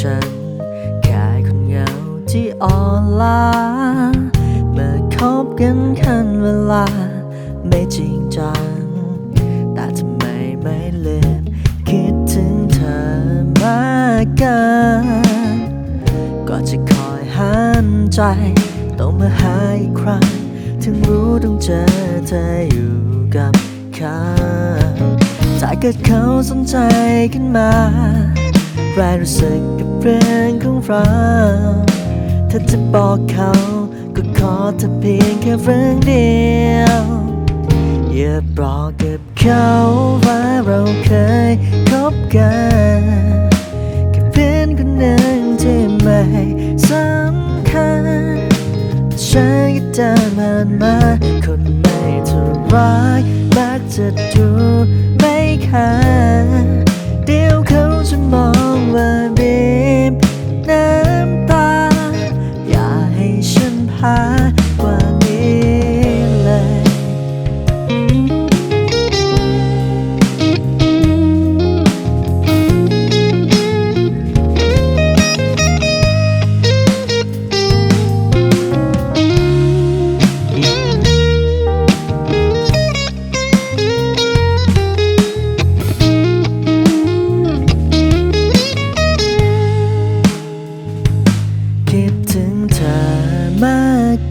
ฉัน แค่คนเหงาที่อ่อนล้าเมื่อคบกันคันเวลา ไม่จริงจัง แต่ทำไมไม่เลืมคิดถึงเธอมากเกินก็จะคอยห้ามใจ ต้องมาหาอีกครั้ง ถึงรู้ต้องเจอเธออยู่กับเขาถ้าเกิดเขาสนใจขึ้นมา รงรู้สึกกับเรื่องของเราถ้าจะบอกเขาก็ขอเธอเพียงแค่เรื่องเดียว อย่าบอกกับเขาว่าเราเคยคบกันแค่เพื่อนคนหนึ่งที่ไม่สำคัญแต่ฉันก็เดินผ่านมาคนไม่ถูกร้ายมักจะดูไม่ค่า องว่าบีบน้ำตา อย่าให้ฉันพากว่า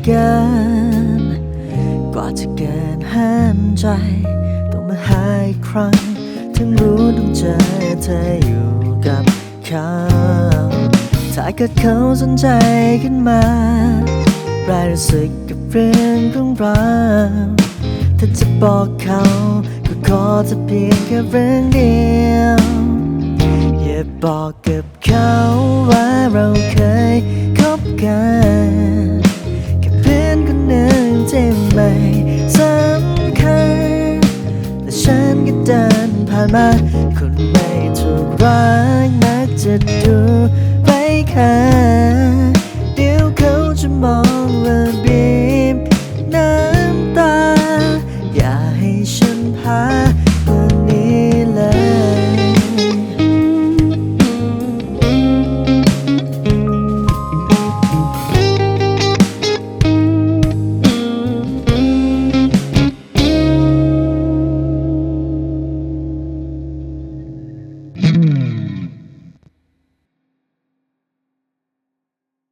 เกิน กว่าจะเกินห้ามใจ ต้องมาหาอีกครั้ง ถึงรู้ต้องเจอเธออยู่กับเขาถ้าเกิดเขาสนใจขึ้นมาไรรู้สึกกับเรื่องของเราถ้าจะบอกเขาก็ขอจะเพียงแค่เรื่องเดียวอย่าบอกกับเขาว่าเราเคยคบกัน เจ็บไม่สำคัญแต่ฉันก็เดินผ่านมาคนไม่ถูกรักนักจะดูไปค่ะ เดี๋ยวเขาจะมองและบีบน้ำตา อย่าให้ฉันพา